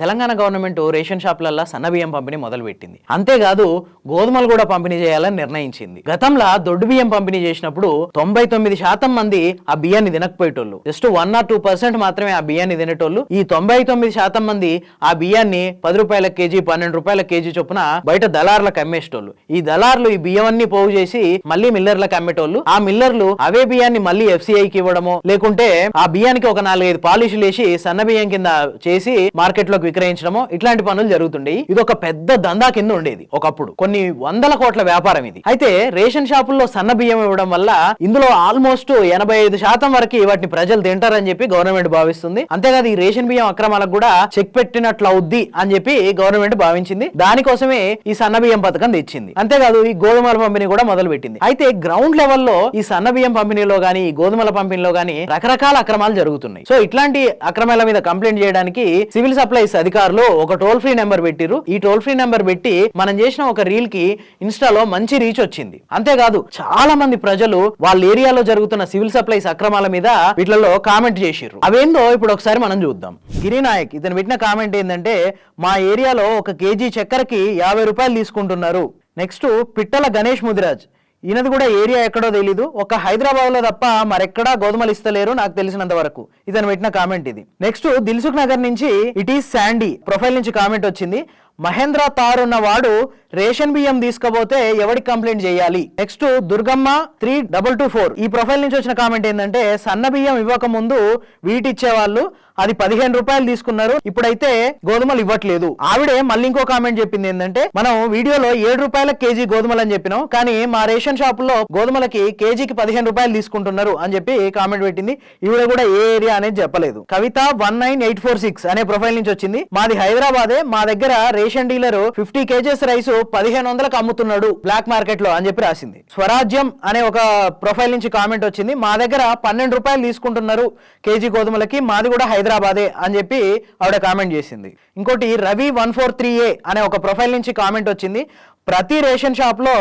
Telangana government ration షాపులల్లో సన్న బియ్యం పంపిణీ మొదలుపెట్టింది. అంతేకాదు గోధుమలు కూడా పంపిణీ చేయాలని నిర్ణయించింది. గతంలో దొడ్డు బియ్యం పంపిణీ చేసినప్పుడు తొంభై తొమ్మిది శాతం మంది ఆ బియ్యాన్ని తినకపోయేటోళ్ళు. Just one or two percent మాత్రమే ఆ బియ్యాన్ని తినేటోళ్ళు. ఈ తొంభై తొమ్మిది శాతం మంది ఆ బియ్యాన్ని పది రూపాయల కేజీ పన్నెండు రూపాయల కేజీ చొప్పున బయట దళార్లకు అమ్మేసేటోళ్ళు. ఈ దళార్లు ఈ బియ్యం అన్ని పోగు చేసి మళ్ళీ మిల్లర్లకు అమ్మేటోళ్ళు. ఆ మిల్లర్లు అవే బియ్యాన్ని మళ్ళీ ఎఫ్సిఐకి ఇవ్వడమో లేకుంటే ఆ బియ్యానికి ఒక నాలుగైదు పాలిషులు వేసి సన్న బియ్యం కింద చేసి మార్కెట్లోకి విక్రయించడమో ఇట్లాంటి పనులు జరుగుతుండేవి ఇది ఒక పెద్ద దందా కింద ఉండేది ఒకప్పుడు. కొన్ని వందల కోట్ల వ్యాపారం ఇది. అయితే రేషన్ షాపుల్లో సన్న బియ్యం ఇవ్వడం వల్ల ఇందులో ఆల్మోస్ట్ ఎనభై ఐదు శాతం వరకు వాటిని ప్రజలు తింటారని చెప్పి గవర్నమెంట్ భావిస్తుంది. అంతేకాదు ఈ రేషన్ బియ్యం అక్రమాలకు కూడా చెక్ పెట్టినట్లు అవుద్ది అని చెప్పి గవర్నమెంట్ భావించింది. దానికోసమే ఈ సన్న బియ్యం పథకం తెచ్చింది. అంతేకాదు ఈ గోధుమల పంపిణీ కూడా మొదలు పెట్టింది అయితే గ్రౌండ్ లెవెల్లో ఈ సన్న బియ్యం పంపిణీలో గానీ ఈ గోధుమల పంపిణీలో గానీ రకరకాల అక్రమాలు జరుగుతున్నాయి. సో ఇట్లాంటి అక్రమాల మీద కంప్లైంట్ చేయడానికి సివిల్ సప్లైస్ అధికారులు ఒక టోల్ ఫ్రీ నెంబర్ పెట్టిరు ఈ టోల్ ఫ్రీ నెంబర్ పెట్టి మనం చేసిన ఒక రీల్కి ఇన్స్టాలో మంచి రీచ్ వచ్చింది. అంతేకాదు చాలా మంది ప్రజలు వాళ్ళ ఏరియాలో జరుగుతున్న సివిల్ సప్లైస్ అక్రమాల మీద వీటిలో కామెంట్ చేసిర్రు. అవేందో ఇప్పుడు ఒకసారి మనం చూద్దాం. గిరినాయక్ ఇతను పెట్టిన కామెంట్ ఏంటంటే మా ఏరియాలో ఒక కేజీ చక్కెరకి యాభై రూపాయలు తీసుకుంటున్నారు. నెక్స్ట్ పిట్టల గణేష్ ముదిరాజ్ ఈయనది కూడా ఏరియా ఎక్కడో తెలీదు. ఒక హైదరాబాద్లో తప్ప మరెక్కడా గోధుమలు ఇస్తలేరు నాకు తెలిసినంత వరకు. ఇతను పెట్టిన కామెంట్ ఇది. నెక్స్ట్ దిల్సుఖ్ నగర్ నుంచి ఇట్ ఈస్ శాండీ ప్రొఫైల్ నుంచి కామెంట్ వచ్చింది. మహేంద్ర తార్ ఉన్న వాడు రేషన్ బియ్యం తీసుకపోతే ఎవరికి కంప్లైంట్ చేయాలి? Next Durgamma three double two four. ఈ ప్రొఫైల్ నుంచి వచ్చిన కామెంట్ ఏంటంటే సన్న బియ్యం ఇవ్వక ముందు వీటి అది పదిహేను రూపాయలు తీసుకున్నారు ఇప్పుడైతే గోధుమలు ఇవ్వట్లేదు. ఆవిడే మళ్ళీ ఇంకో కామెంట్ చెప్పింది ఏంటంటే మనం వీడియోలో ఏడు రూపాయల కేజీ గోధుమలు అని చెప్పినాం కానీ మా రేషన్ షాపుల్లో గోధుమలకి కేజీకి పదిహేను రూపాయలు తీసుకుంటున్నారు అని చెప్పి కామెంట్ పెట్టింది. ఈవిడ కూడా ఏ ఏరియా అనేది చెప్పలేదు. Kavitha one nine eight four six అనే ప్రొఫైల్ నుంచి వచ్చింది. మాది హైదరాబాదే మా దగ్గర ration dealer fifty kgs rice పదిహేను వందలకు అమ్ముతున్నాడు బ్లాక్ మార్కెట్లో అని చెప్పి రాసింది. స్వరాజ్యం అనే ఒక ప్రొఫైల్ నుంచి కామెంట్ వచ్చింది. మా దగ్గర పన్నెండు రూపాయలు తీసుకుంటున్నారు కేజీ గోధుమలకి మాది కూడా హైదరాబాదే అని చెప్పి ఆవిడ కామెంట్ చేసింది. ఇంకోటి Ravi one four three A అనే ఒక ప్రొఫైల్ నుంచి కామెంట్ వచ్చింది. ప్రతి రేషన్ షాప్లో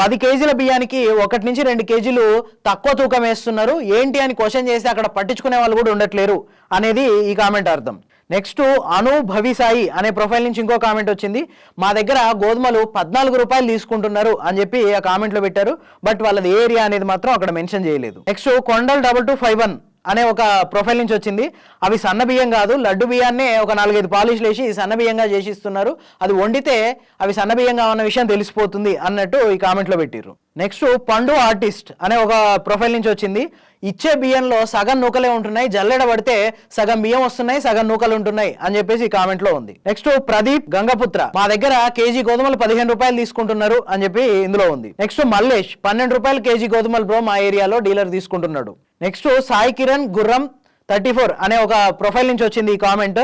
పది కేజీల బియ్యానికి ఒకటి నుంచి రెండు కేజీలు తక్కువ తూకం వేస్తున్నారు. ఏంటి అని క్వశ్చన్ చేసి అక్కడ పట్టించుకునే వాళ్ళు కూడా ఉండట్లేరు అనేది ఈ కామెంట్ అర్థం. నెక్స్ట్ అను భవిసాయి అనే ప్రొఫైల్ నుంచి ఇంకో కామెంట్ వచ్చింది. మా దగ్గర గోధుమలు పద్నాలుగు రూపాయలు తీసుకుంటున్నారు అని చెప్పి ఆ కామెంట్లో పెట్టారు. బట్ వాళ్ళది ఏరియా అనేది మాత్రం అక్కడ మెన్షన్ చేయలేదు. Next Kondal double two five one. అనే ఒక ప్రొఫైల్ నుంచి వచ్చింది. అవి సన్న బియ్యం కాదు లడ్డు బియ్యాన్నే ఒక నాలుగైదు పాలిష్లు వేసి సన్న బియ్యంగా చేసిస్తున్నారు. అది వండితే అవి సన్న బియ్యంగా ఉన్న విషయం తెలిసిపోతుంది అన్నట్టు ఈ కామెంట్లో పెట్టిర్రు. నెక్స్ట్ పండు ఆర్టిస్ట్ అనే ఒక ప్రొఫైల్ నుంచి వచ్చింది. ఇచ్చే బియ్యంలో సగం నూకలే ఉంటున్నాయి జల్లెడ పడితే సగం బియ్యం వస్తున్నాయి సగం నూకలు ఉంటున్నాయి అని చెప్పేసి ఈ కామెంట్లో ఉంది. నెక్స్ట్ ప్రదీప్ గంగపుత్ర మా దగ్గర కేజీ గోధుమలు పదిహేను రూపాయలు తీసుకుంటున్నారు అని చెప్పి ఇందులో ఉంది. నెక్స్ట్ మల్లేష్ పన్నెండు రూపాయలు కేజీ గోధుమలు బ్రో మా ఏరియాలో డీలర్ తీసుకుంటున్నాడు. నెక్స్ట్ సాయి కిరణ్ గుర్రం థర్టీ ఫోర్ అనే ఒక ప్రొఫైల్ నుంచి వచ్చింది ఈ కామెంట్.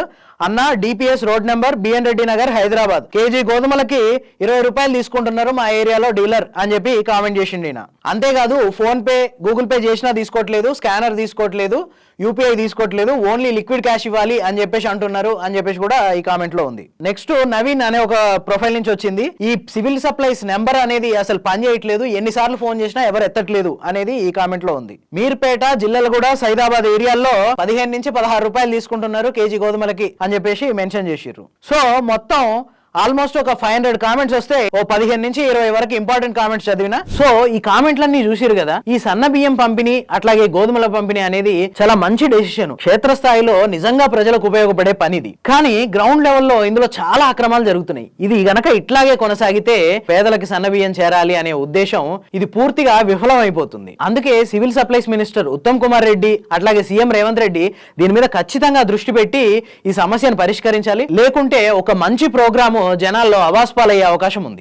అన్న DPS road number BN Reddy Nagar Hyderabad. KG గోధుమలకి ఇరవై రూపాయలు తీసుకుంటున్నారు మా ఏరియాలో డీలర్ అని చెప్పి కామెంట్ చేసిండు ఈయన. అంతేకాదు ఫోన్ పే గూగుల్ పే చేసినా తీసుకోవట్లేదు స్కానర్ తీసుకోవట్లేదు యూపీఐ తీసుకోవట్లేదు ఓన్లీ లిక్విడ్ క్యాష్ ఇవ్వాలి అని చెప్పేసి అంటున్నారు అని చెప్పేసి కూడా ఈ కామెంట్లో ఉంది. నెక్స్ట్ నవీన్ అనే ఒక ప్రొఫైల్ నుంచి వచ్చింది. ఈ సివిల్ సప్లైస్ నెంబర్ అనేది అసలు పని చేయట్లేదు ఎన్నిసార్లు ఫోన్ చేసినా ఎవరు ఎత్తట్లేదు అనేది ఈ కామెంట్లో ఉంది. మీర్పేట జిల్లాలు కూడా సైదాబాద్ ఏరియాల్లో పదిహేను నుంచి పదహారు రూపాయలు తీసుకుంటున్నారు కేజీ గోధుమలకి అని చెప్పేసి మెన్షన్ చేసిర్రు. సో మొత్తం ఆల్మోస్ట్ ఒక ఫైవ్ హండ్రెడ్ కామెంట్స్ వస్తే ఓ పదిహేను నుంచి ఇరవై వరకు ఇంపార్టెంట్ కామెంట్స్ చదివినా. సో ఈ కామెంట్లన్నీ చూసిరు కదా? ఈ సన్న బియ్యం పంపిణీ అట్లాగే గోధుమల పంపిణీ అనేది చాలా మంచి డెసిషన్. క్షేత్రస్థాయిలో నిజంగా ప్రజలకు ఉపయోగపడే పనిది. కానీ గ్రౌండ్ లెవెల్లో ఇందులో చాలా అక్రమాలు జరుగుతున్నాయి. ఇది గనక ఇట్లాగే కొనసాగితే పేదలకు సన్న బియ్యం చేరాలి అనే ఉద్దేశం ఇది పూర్తిగా విఫలమైపోతుంది. అందుకే civil supplies minister Uttam Kumar Reddy అట్లాగే సీఎం రేవంత్ రెడ్డి దీని మీద ఖచ్చితంగా దృష్టి పెట్టి ఈ సమస్యను పరిష్కరించాలి. లేకుంటే ఒక మంచి ప్రోగ్రాము జనాల్లో అవాస్పాలయ్యే అవకాశం ఉంది.